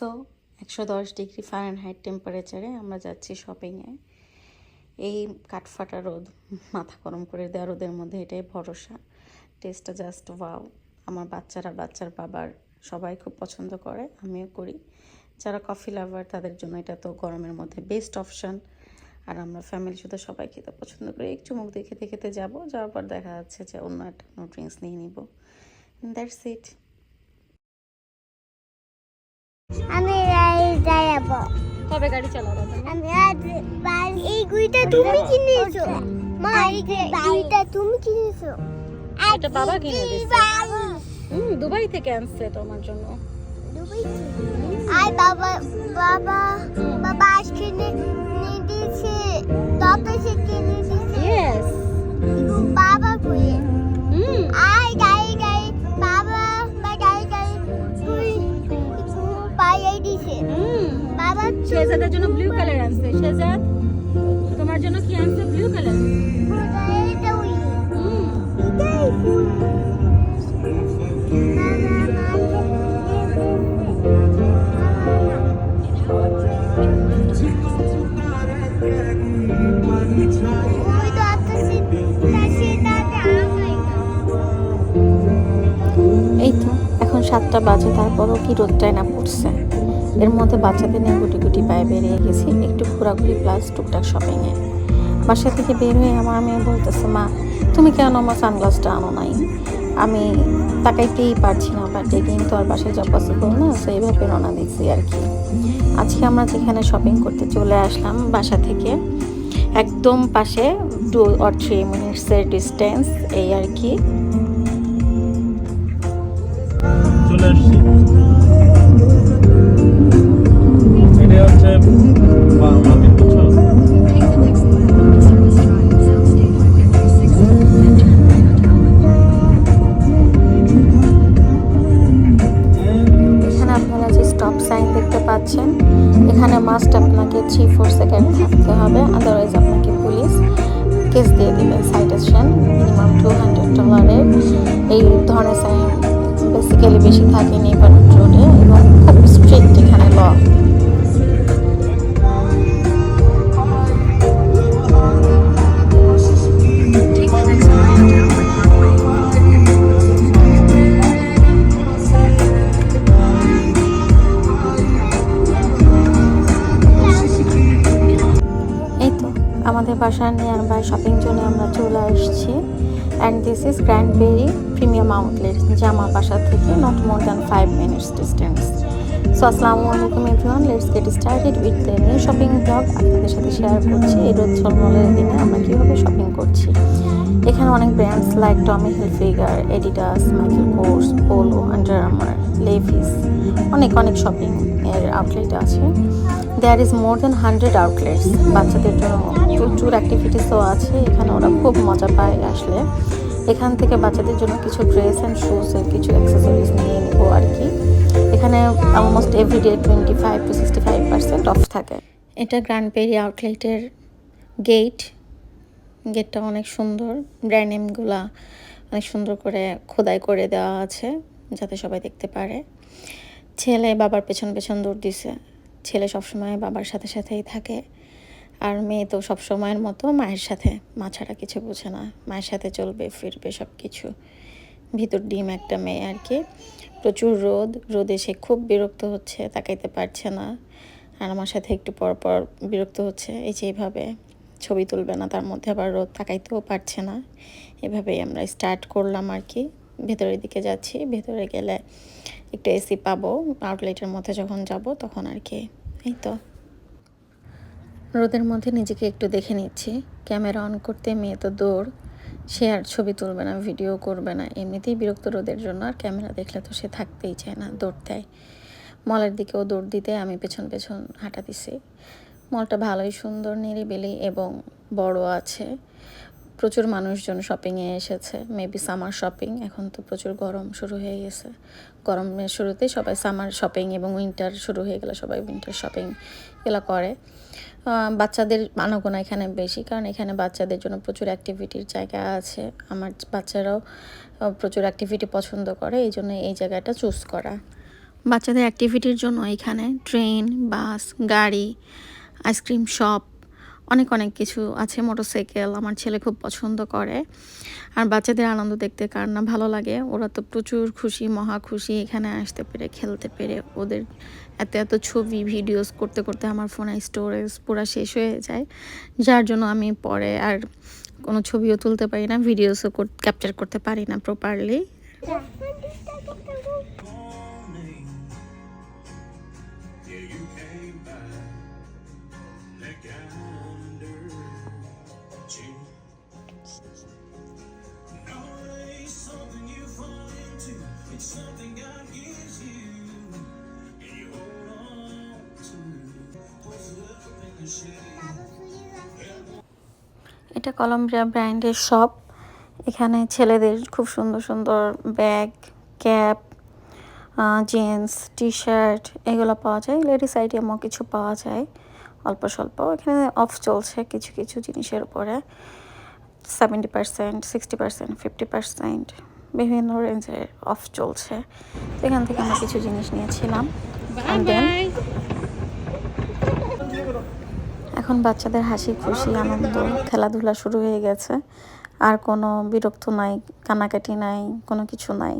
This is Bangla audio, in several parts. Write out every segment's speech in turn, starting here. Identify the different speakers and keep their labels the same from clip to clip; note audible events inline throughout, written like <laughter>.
Speaker 1: সো একশো দশ ডিগ্রি ফারেনহাইট টেম্পারেচারে আমরা যাচ্ছি শপিংয়ে এই কাঠফাটা রোদ, মাথা গরম করে দেওয়া রোদের মধ্যে এটাই ভরসা। টেস্টটা জাস্ট ওয়াও আমার বাচ্চারা, বাচ্চার বাবার সবাই খুব পছন্দ করে, আমিও করি। যারা কফি লাভার তাদের জন্য এটা তো গরমের মধ্যে বেস্ট অপশান আর আমরা ফ্যামিলি সাথে সবাই খেতে পছন্দ করি। একটু মুখ দেখে খেতে যাব। যাওয়ার পর দেখা যাচ্ছে যে অন্য একটা ড্রিঙ্কস নিয়ে নিব। দ্যাটস ইট
Speaker 2: আমি যাব
Speaker 3: কবে গাড়ি চালাবো
Speaker 2: আমি এই গুইটা তুমি কিনেছো? মা এই বাড়িটা তুমি কিনেছো?
Speaker 3: এটা বাবা কিনে দিয়েছে। হুম দুবাই থেকে আনছে তোমার জন্য।
Speaker 2: দুবাই থেকে। বাবা বাবা বাবা আজকে নিয়ে দিয়েছে। তবে সে কিনে দিয়েছে। বাবা কই?
Speaker 3: হুম। শেজাদের জন্য ব্লু কালার আনছে। শেজাদ তোমার জন্য কি আনছে ব্লু কালার
Speaker 1: এই তো, এখন সাতটা বাজে, তারপরও কি রোদটাই না পড়ছে। এর মধ্যে বাচ্চাদের নিয়ে গুটি গুটি পায়ে বেরিয়ে গেছি, একটু ঘোরাঘুরি প্লাস টুকটাক শপিংয়ে বাসা থেকে বের হয়ে আমার আমি বলতেছে, মা, তুমি কেন আমার সানগ্লাসটা আনো নাই? আমি তাকাইতেই পারছি না বা বাট কিন্তু আর বাসায় যাওয়া পসিবল না সো এইভাবে রওনা দিচ্ছি আর কি। আজকে আমরা যেখানে শপিং করতে চলে আসলাম, বাসা থেকে একদম পাশে টু অর থ্রি মিনিটসের ডিস্টেন্স এই আর কি।
Speaker 4: চলে আসছি।
Speaker 1: কেস দিয়ে দেবেন সাইটেশন মিনিমাম টু হান্ড্রেড ডলারের এই ধরনের সাইন বেসিক্যালি বেশি থাকেনি বাট রোডে এবং খুব স্ট্রিক্ট এখানে ল নিয়ে আমরা শপিং জোনে আমরা চলে আসছি। And this is grand very premium outlet জামা বাসা থেকে not more than five minutes distance so আসসালামু আলাইকুম everyone let's get started with the new shopping blog আপনাদের সাথে শেয়ার করছি। এই রোদ ঝলমলের দিনে আমরা কীভাবে শপিং করছি। এখানে অনেক brands like Tommy Hilfiger Adidas Michael Kors Polo Under Armour Levi's অনেক অনেক শপিং এর আউটলেট আছে। There is more than hundred outlets বাচ্চাদের জন্য প্রচুর অ্যাক্টিভিটিসও আছে। এখানে ওরা খুব মজা পায় আসলে। এখান থেকে বাচ্চাদের জন্য কিছু ড্রেস অ্যান্ড শুজের কিছু অ্যাক্সেসরিজ নিয়ে নেব আর কি। এখানে almost everyday twenty five to sixty five percent off থাকে। এটা গ্র্যান্ড পেরি আউটলেটের গেট গেটটা অনেক সুন্দর। ব্র্যান্ড নেমগুলা অনেক সুন্দর করে খোদাই করে দেওয়া আছে, যাতে সবাই দেখতে পারে। ছেলে বাবার পেছন পেছন দৌড় দিছে। ছেলে সবসময় বাবার সাথে সাথেই থাকে। আর মেয়ে তো সব সময়ের মতো মায়ের সাথে। মা ছাড়া কিছু বোঝে না। মায়ের সাথে চলবে, ফিরবে সব কিছু ভিতর ডিম একটা মেয়ে আর কি। প্রচুর রোদ, রোদে সে খুব বিরক্ত হচ্ছে, তাকাইতে পারছে না। আর আমার সাথে একটু পর পর বিরক্ত হচ্ছে, এই যে এইভাবে ছবি তুলবে না, তার মধ্যে আবার রোদ তাকাইতেও পারছে না। এভাবেই আমরা স্টার্ট করলাম আর কি। ভেতরের দিকে যাচ্ছি, ভেতরে গেলে একটু এসি পাবো আউটলেটের মধ্যে যখন যাব তখন আর কি, এই তো। রোদের মধ্যে নিজেকে একটু দেখে নিচ্ছি। ক্যামেরা অন করতে মেয়ে তো দৌড় সে আর ছবি তুলবে না ভিডিও করবে না। এমনিতেই বিরক্ত রোদের জন্য আর ক্যামেরা দেখলে তো সে থাকতেই চায় না, দৌড় দেয়। মলের দিকেও দৌড় দিতে আমি পেছন পেছন হাঁটা দিছি মলটা ভালোই সুন্দর, নিরিবিলি এবং বড় আছে। প্রচুর মানুষজন শপিংয়ে এসেছে। মেবি সামার শপিং এখন তো প্রচুর গরম শুরু হয়ে গেছে। গরমের শুরুতেই সবাই সামার শপিং এবং উইন্টার শুরু হয়ে গেলে সবাই উইন্টার শপিং এগুলো করে। বাচ্চাদের আনাগোনা এখানে বেশি, কারণ এখানে বাচ্চাদের জন্য প্রচুর অ্যাক্টিভিটির জায়গা আছে। আমার বাচ্চারাও প্রচুর অ্যাক্টিভিটি পছন্দ করে, এই জন্য এই জায়গাটা চুজ করা। বাচ্চাদের অ্যাক্টিভিটির জন্য এখানে ট্রেন বাস গাড়ি আইসক্রিম শপ অনেক অনেক কিছু আছে। মোটরসাইকেল আমার ছেলে খুব পছন্দ করে। আর বাচ্চাদের আনন্দ দেখতে কার না ভালো লাগে। ওরা তো প্রচুর খুশি, মহা খুশি। এখানে আসতে পেরে, খেলতে পেরে ওদের এত এত ছবি, ভিডিওস করতে করতে আমার ফোনে স্টোরেজ পুরো শেষ হয়ে যায়। যার জন্য আমি পরে আর কোনো ছবিও তুলতে পারি না, ভিডিওসও ক্যাপচার করতে পারি না প্রপারলি এটা কলম্বিয়া ব্র্যান্ডের শপ এখানে ছেলেদের খুব সুন্দর সুন্দর bag cap jeans T shirt এগুলো পাওয়া যায়। লেডিস আইটেমও কিছু পাওয়া যায়। অল্প স্বল্প। এখানে অফ চলছে কিছু কিছু জিনিসের উপরে। Seventy percent sixty percent fifty percent বিভিন্ন রেঞ্জের অফ চলছে। এখান থেকে আমরা কিছু জিনিস নিয়েছিলাম
Speaker 3: বাই
Speaker 1: And then-
Speaker 3: বাই
Speaker 1: এখন বাচ্চাদের হাসি খুশি, আনন্দ, খেলাধুলা শুরু হয়ে গেছে। আর কোনো বিরক্ত নাই কানাকাটি নাই, কোনো কিছু নাই।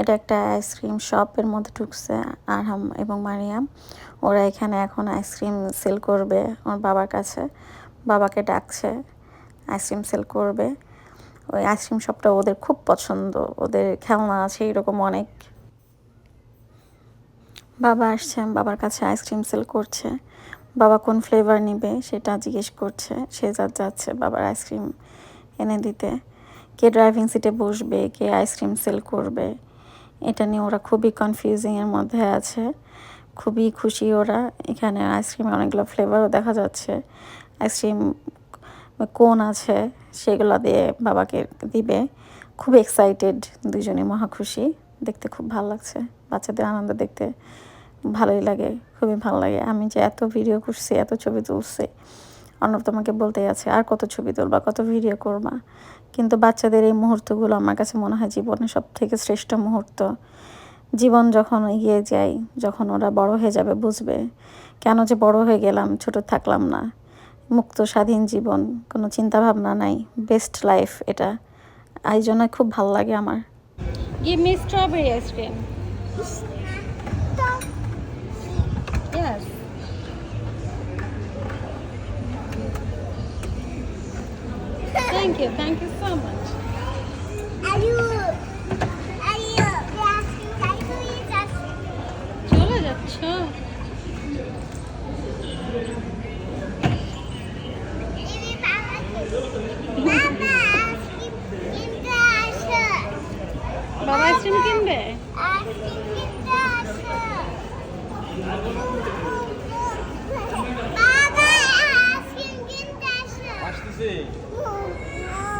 Speaker 1: এটা একটা আইসক্রিম শপের মধ্যে ঢুকছে আরহাম এবং মারিয়াম। ওরা এখানে এখন আইসক্রিম সেল করবে ওর বাবার কাছে। বাবাকে ডাকছে, আইসক্রিম সেল করবে। ওই আইসক্রিম শপটা ওদের খুব পছন্দ। ওদের খেলনা আছে এরকম অনেক। বাবা আসছে, বাবার কাছে আইসক্রিম সেল করছে। বাবা কোন ফ্লেভার নিবে সেটা জিজ্ঞেস করছে। সে যা যাচ্ছে বাবার আইসক্রিম এনে দিতে। কে ড্রাইভিং সিটে বসবে, কে আইসক্রিম সেল করবে, এটা নিয়ে ওরা খুবই কনফিউজিংয়ের মধ্যে আছে। খুবই খুশি ওরা। এখানে আইসক্রিমে অনেকগুলো ফ্লেভারও দেখা যাচ্ছে। আইসক্রিম কোন আছে সেগুলো দিয়ে বাবাকে দিবে। খুব এক্সাইটেড দুজনে, মহা খুশি। দেখতে খুব ভালো লাগছে। বাচ্চাদের আনন্দ দেখতে। ভালোই লাগে, খুবই ভালো লাগে। আমি যে এত ভিডিও করছি, এত ছবি তুলছি, অর্ণব তোমাকে বলতেই আছে, আর কত ছবি তুলবা, কত ভিডিও করবা? কিন্তু বাচ্চাদের এই মুহূর্তগুলো আমার কাছে মনে হয় জীবনের সব থেকে শ্রেষ্ঠ মুহূর্ত। জীবন যখন এগিয়ে যায়, যখন ওরা বড় হয়ে যাবে, বুঝবে কেন যে বড় হয়ে গেলাম, ছোট থাকলাম না। মুক্ত, স্বাধীন জীবন, কোনো চিন্তা ভাবনা নাই বেস্ট লাইফ এটা। এই জন্য খুব ভালো লাগে আমার।
Speaker 3: Yes. Thank you. Thank you so much.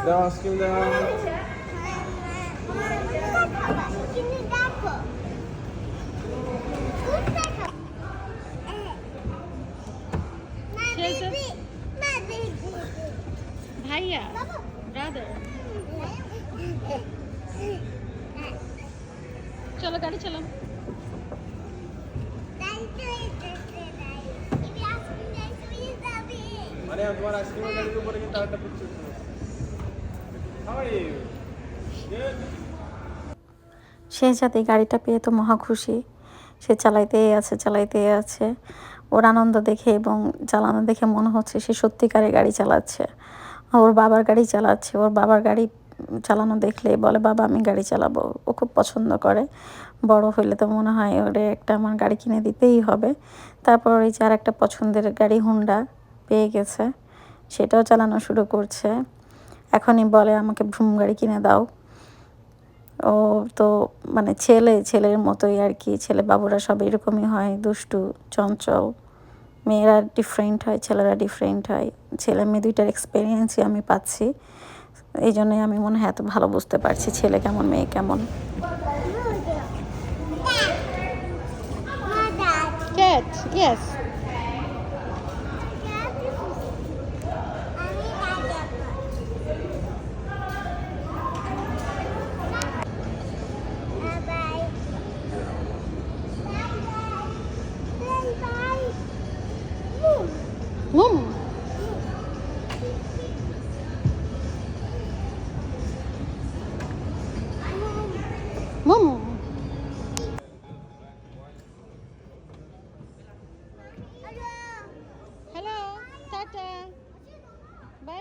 Speaker 3: Daha
Speaker 2: az kim daha?
Speaker 3: Hayır. Brother. चलो गाड़ी चलो
Speaker 4: মানে তোমার উপরে কিন্তু আরেকটা
Speaker 1: সে গাড়িটা পেয়ে তো মহা খুশি। সে চালাইতেই আছে চালাইতেই আছে। ওর আনন্দ দেখে এবং চালানো দেখে মনে হচ্ছে সে সত্যিকারে গাড়ি চালাচ্ছে। ওর বাবার গাড়ি চালাচ্ছে। ওর বাবার গাড়ি চালানো দেখলে বলে, বাবা, আমি গাড়ি চালাবো। ও খুব পছন্দ করে। বড় হইলে তো মনে হয় ওরে একটা আমার গাড়ি কিনে দিতেই হবে। তারপর এই যার একটা পছন্দের গাড়ি হুন্ডা পেয়ে গেছে, সেটাও চালানো শুরু করছে। এখনই বলে আমাকে, ভ্রুম গাড়ি কিনে দাও। ও তো মানে ছেলে, ছেলের মতোই আর কি, ছেলে বাবুরা সব এরকমই হয়, দুষ্টু, চঞ্চল। মেয়েরা ডিফারেন্ট হয়, ছেলেরা ডিফারেন্ট হয়। ছেলে মেয়ে দুইটার এক্সপিরিয়েন্সই আমি পাচ্ছি। এই জন্যই আমি মনে হয় এত ভালো বুঝতে পারছি ছেলে কেমন, মেয়ে কেমন।
Speaker 3: ক্যাট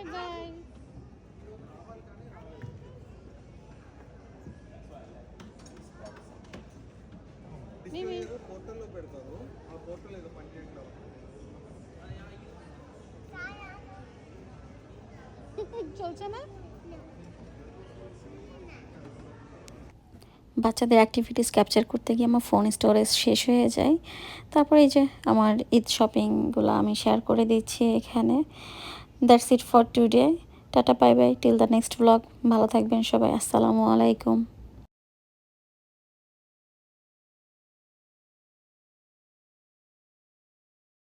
Speaker 1: বাই বাই మిమి
Speaker 4: పోర్టల్లో పెడతారు ఆ పోర్టల్ ఏదో పనిచేయట్లేదు
Speaker 1: চলছে না <laughs> বাচ্চাদের অ্যাক্টিভিটিস ক্যাপচার করতে গিয়ে আমার ফোন স্টোরেজ শেষ হয়ে যায় তারপরে এই যে আমার ঈদ শপিংগুলো আমি শেয়ার করে দিচ্ছি এখানে That's it for today tata bye bye till the next blog ভালো থাকবেন সবাই. আসসালামু আলাইকুম।